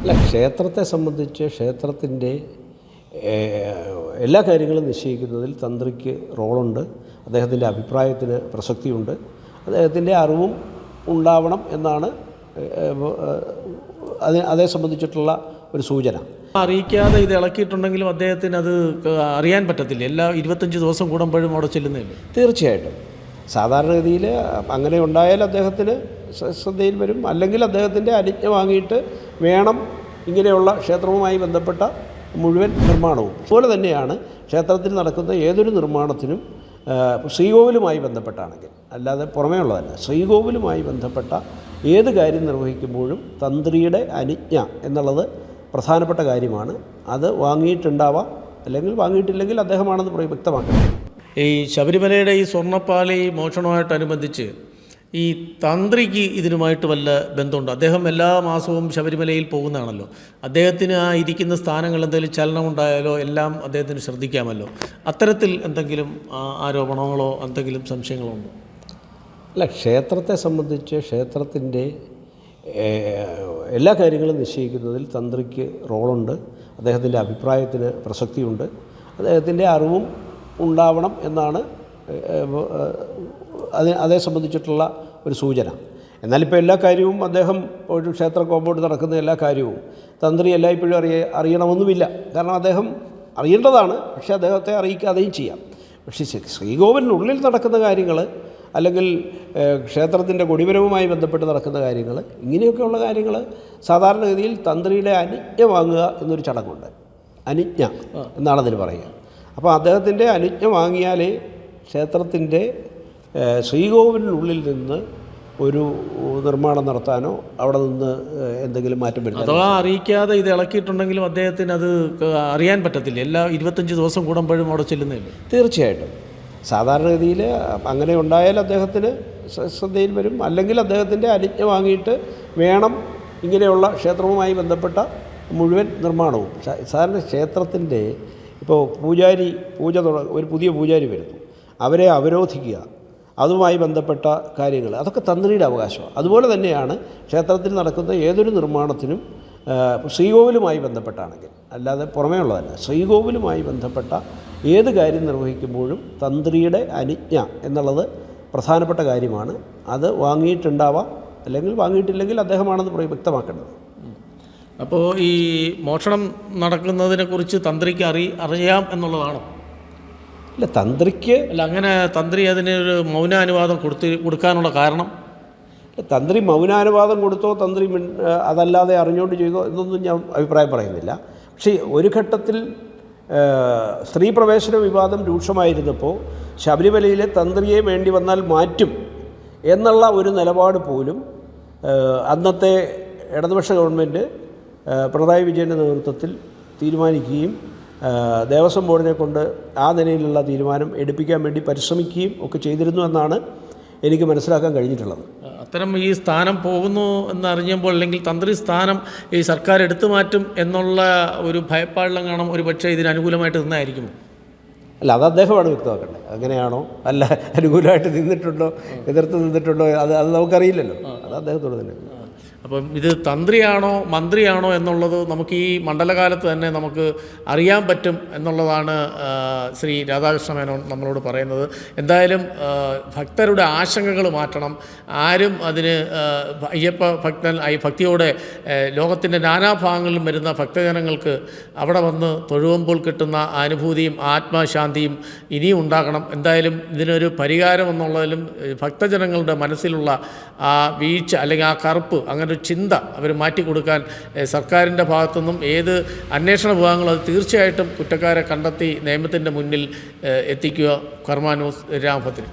അല്ല ക്ഷേത്രത്തെ സംബന്ധിച്ച് ക്ഷേത്രത്തിന്റെ എല്ലാ കാര്യങ്ങളും നിശ്ചയിക്കുന്നതിൽ തന്ത്രിക്ക് റോളുണ്ട്. അദ്ദേഹത്തിന്റെ അഭിപ്രായത്തിന് പ്രസക്തിയുണ്ട്. അദ്ദേഹത്തിന്റെ അറിവും ഉണ്ടാവണം എന്നാണ് ഏഹ്, അത് അതേ സംബന്ധിച്ചിട്ടുള്ള ഒരു സൂചന. അറിയിക്കാതെ ഇത് ഇളക്കിയിട്ടുണ്ടെങ്കിലും അദ്ദേഹത്തിന് അത് അറിയാൻ പറ്റത്തില്ല. എല്ലാ ഇരുപത്തഞ്ച് ദിവസം കൂടുമ്പോഴും അവിടെ ചെല്ലുന്നില്ലേ തീർച്ചയായിട്ടും. സാധാരണഗതിയിൽ അങ്ങനെ ഉണ്ടായാൽ അദ്ദേഹത്തിന് ശ്ര- ശ്രദ്ധയിൽ വരും. അല്ലെങ്കിൽ അദ്ദേഹത്തിന്റെ അനുജ്ഞ വാങ്ങിയിട്ട് വേണം ഇങ്ങനെയുള്ള ക്ഷേത്രവുമായി ബന്ധപ്പെട്ട മുഴുവൻ നിർമ്മാണവും. അതുപോലെ തന്നെയാണ് ക്ഷേത്രത്തിൽ നടക്കുന്ന ഏതൊരു നിർമ്മാണത്തിനും ശ്രീകോവിലുമായി ബന്ധപ്പെട്ടാണെങ്കിൽ അല്ലാതെ പുറമേ ഉള്ളതല്ല ശ്രീകോവിലുമായി ബന്ധപ്പെട്ട ഏത് കാര്യം നിർവഹിക്കുമ്പോഴും തന്ത്രിയുടെ അനുജ്ഞ എന്നുള്ളത് പ്രധാനപ്പെട്ട കാര്യമാണ്. അത് വാങ്ങിയിട്ടുണ്ടാവാം അല്ലെങ്കിൽ വാങ്ങിയിട്ടില്ലെങ്കിൽ അദ്ദേഹമാണെന്ന് വ്യക്തമാക്കണം. ഈ ശബരിമലയുടെ ഈ സ്വർണപ്പാളി മോഷണവുമായിട്ടനുബന്ധിച്ച് ഈ തന്ത്രിക്ക് ഇതിനുമായിട്ട് വല്ല ബന്ധമുണ്ടോ? അദ്ദേഹം എല്ലാ മാസവും ശബരിമലയിൽ പോകുന്നതാണല്ലോ. അദ്ദേഹത്തിന് ആ ഇരിക്കുന്ന സ്ഥാനങ്ങൾ എന്തെങ്കിലും ചലനം ചലനമുണ്ടായാലോ എല്ലാം അദ്ദേഹത്തിന് ശ്രദ്ധിക്കാമല്ലോ. അത്തരത്തിൽ എന്തെങ്കിലും ആരോപണങ്ങളോ എന്തെങ്കിലും സംശയങ്ങളോ ഉണ്ടോ അല്ല ക്ഷേത്രത്തെ സംബന്ധിച്ച് ക്ഷേത്രത്തിന്റെ എല്ലാ കാര്യങ്ങളും നിശ്ചയിക്കുന്നതിൽ തന്ത്രിക്ക് റോളുണ്ട്. അദ്ദേഹത്തിന്റെ അഭിപ്രായത്തിന് പ്രസക്തിയുണ്ട്. അദ്ദേഹത്തിന്റെ അറിവും ഉണ്ടാവണം എന്നാണ് അതിനെ അതേ സംബന്ധിച്ചിട്ടുള്ള ഒരു സൂചന. എന്നാലിപ്പോൾ എല്ലാ കാര്യവും അദ്ദേഹം ഒരു ക്ഷേത്ര കോമ്പൗണ്ട് നടക്കുന്ന എല്ലാ കാര്യവും തന്ത്രി എല്ലായ്പ്പോഴും അറിയ അറിയണമെന്നുമില്ല. കാരണം അദ്ദേഹം അറിയേണ്ടതാണ് പക്ഷേ അദ്ദേഹത്തെ അറിയിക്കാതെയും ചെയ്യാം. പക്ഷേ ശ്രീ- ശ്രീകോവിലിനുള്ളിൽ നടക്കുന്ന കാര്യങ്ങൾ അല്ലെങ്കിൽ ക്ഷേത്രത്തിന്റെ കൊടിപരവുമായി ബന്ധപ്പെട്ട് നടക്കുന്ന കാര്യങ്ങൾ ഇങ്ങനെയൊക്കെയുള്ള കാര്യങ്ങൾ സാധാരണഗതിയിൽ തന്ത്രിയുടെ അനുജ്ഞ വാങ്ങുക എന്നൊരു ചടങ്ങുണ്ട്. അനുജ്ഞ എന്നാണ് അതിന് പറയുക. അപ്പോൾ അദ്ദേഹത്തിന്റെ അനുജ്ഞ വാങ്ങിയാലേ ക്ഷേത്രത്തിന്റെ ശ്രീകോവിലിനുള്ളിൽ നിന്ന് ഒരു നിർമ്മാണം നടത്താനോ അവിടെ നിന്ന് എന്തെങ്കിലും മാറ്റം വരുത്താനോ അഥവാ അറിയിക്കാതെ ഇത് ഇളക്കിയിട്ടുണ്ടെങ്കിലും അദ്ദേഹത്തിന് അത് അറിയാൻ പറ്റത്തില്ല. എല്ലാ ഇരുപത്തഞ്ച് ദിവസം കൂടുമ്പോഴും അവിടെ ചെല്ലുന്നില്ല തീർച്ചയായിട്ടും. സാധാരണഗതിയിൽ അങ്ങനെ ഉണ്ടായാൽ അദ്ദേഹത്തിന് ശ്ര- ശ്രദ്ധയിൽ വരും. അല്ലെങ്കിൽ അദ്ദേഹത്തിന്റെ അനുജ്ഞ വാങ്ങിയിട്ട് വേണം ഇങ്ങനെയുള്ള ക്ഷേത്രവുമായി ബന്ധപ്പെട്ട മുഴുവൻ നിർമ്മാണവും. സാധാരണ ക്ഷേത്രത്തിന്റെ ഇപ്പോൾ പൂജാരി പൂജ തുട ഒരു പുതിയ പൂജാരി വരുന്നു. അവരെ അവരോധിക്കുക. അതുമായി ബന്ധപ്പെട്ട കാര്യങ്ങൾ. അതൊക്കെ തന്ത്രിയുടെ അവകാശമാണ്. അതുപോലെ തന്നെയാണ് ക്ഷേത്രത്തിൽ നടക്കുന്ന ഏതൊരു നിർമ്മാണത്തിനും ശ്രീകോവിലുമായി ബന്ധപ്പെട്ടാണെങ്കിൽ അല്ലാതെ പുറമേ ഉള്ളതല്ല ശ്രീകോവിലുമായി ബന്ധപ്പെട്ട ഏത് കാര്യം നിർവഹിക്കുമ്പോഴും തന്ത്രിയുടെ അനുജ്ഞ എന്നുള്ളത് പ്രധാനപ്പെട്ട കാര്യമാണ്. അത് വാങ്ങിയിട്ടുണ്ടാവാം അല്ലെങ്കിൽ വാങ്ങിയിട്ടില്ലെങ്കിൽ അദ്ദേഹമാണെന്ന് വ്യക്തമാക്കേണ്ടത് അപ്പോൾ ഈ മോഷണം നടക്കുന്നതിനെക്കുറിച്ച് തന്ത്രിക്ക് അറി അറിയാം എന്നുള്ളതാണോ? അല്ല തന്ത്രിക്ക് അല്ല അങ്ങനെ തന്ത്രി അതിനൊരു മൗനാനുവാദം കൊടുത്ത് കൊടുക്കാനുള്ള കാരണം? തന്ത്രി മൗനാനുവാദം കൊടുത്തോ തന്ത്രി അതല്ലാതെ അറിഞ്ഞുകൊണ്ട് ചെയ്തോ എന്നൊന്നും ഞാൻ അഭിപ്രായം പറയുന്നില്ല. പക്ഷേ ഒരു ഘട്ടത്തിൽ സ്ത്രീ പ്രവേശന വിവാദം രൂക്ഷമായിരുന്നപ്പോൾ ശബരിമലയിലെ തന്ത്രിയെ വേണ്ടി വന്നാൽ മാറ്റും എന്നുള്ള ഒരു നിലപാട് പോലും അന്നത്തെ ഇടതുപക്ഷ ഗവൺമെന്റ് പിണറായി വിജയന്റെ നേതൃത്വത്തിൽ തീരുമാനിക്കുകയും ദേവസ്വം ബോർഡിനെ കൊണ്ട് ആ നിലയിലുള്ള തീരുമാനം എടുപ്പിക്കാൻ വേണ്ടി പരിശ്രമിക്കുകയും ഒക്കെ ചെയ്തിരുന്നു എന്നാണ് എനിക്ക് മനസ്സിലാക്കാൻ കഴിഞ്ഞിട്ടുള്ളത്. അത്തരം ഈ സ്ഥാനം പോകുന്നു എന്നറിഞ്ഞപ്പോൾ അല്ലെങ്കിൽ തന്ത്രി സ്ഥാനം ഈ സർക്കാർ എടുത്തു മാറ്റും എന്നുള്ള ഒരു ഭയപ്പാടിലും കാണും ഒരു പക്ഷേ ഇതിന് അനുകൂലമായിട്ട് നിന്നായിരിക്കും. അല്ല അത് അദ്ദേഹമാണ് വ്യക്തമാക്കേണ്ടത്. അങ്ങനെയാണോ? അല്ല അനുകൂലമായിട്ട് നിന്നിട്ടുണ്ടോ? എതിർത്ത് നിന്നിട്ടുണ്ടോ? അത് അത് നമുക്കറിയില്ലല്ലോ. അത് അദ്ദേഹത്തോട് തന്നെ. അപ്പം ഇത് തന്ത്രിയാണോ മന്ത്രിയാണോ എന്നുള്ളത് നമുക്ക് ഈ മണ്ഡലകാലത്ത് തന്നെ നമുക്ക് അറിയാൻ പറ്റും എന്നുള്ളതാണ് ശ്രീ രാധാകൃഷ്ണ മേനോൻ നമ്മളോട് പറയുന്നത്. എന്തായാലും ഭക്തരുടെ ആശങ്കകൾ മാറ്റണം. ആരും അതിന് അയ്യപ്പ ഭക്തൻ ഈ ഭക്തിയോടെ ലോകത്തിന്റെ നാനാഭാഗങ്ങളിലും വരുന്ന ഭക്തജനങ്ങൾക്ക് അവിടെ വന്ന് തൊഴുവുമ്പോൾ കിട്ടുന്ന അനുഭൂതിയും ആത്മശാന്തിയും ഇനിയും ഉണ്ടാകണം. എന്തായാലും ഇതിനൊരു പരിഹാരം എന്നുള്ളതിലും ഭക്തജനങ്ങളുടെ മനസ്സിലുള്ള ആ വീഴ്ച അല്ലെങ്കിൽ ആ കറുപ്പ് അങ്ങനെ ഒരു ചിന്ത അവർ മാറ്റിക്കൊടുക്കാൻ സർക്കാരിന്റെ ഭാഗത്തുനിന്നും ഏത് അന്വേഷണ വിഭാഗങ്ങളും അത് തീർച്ചയായിട്ടും കുറ്റക്കാരെ കണ്ടെത്തി നിയമത്തിന്റെ മുന്നിൽ എത്തിക്കുക. കർമാനൂസ് രാമപത്തിന്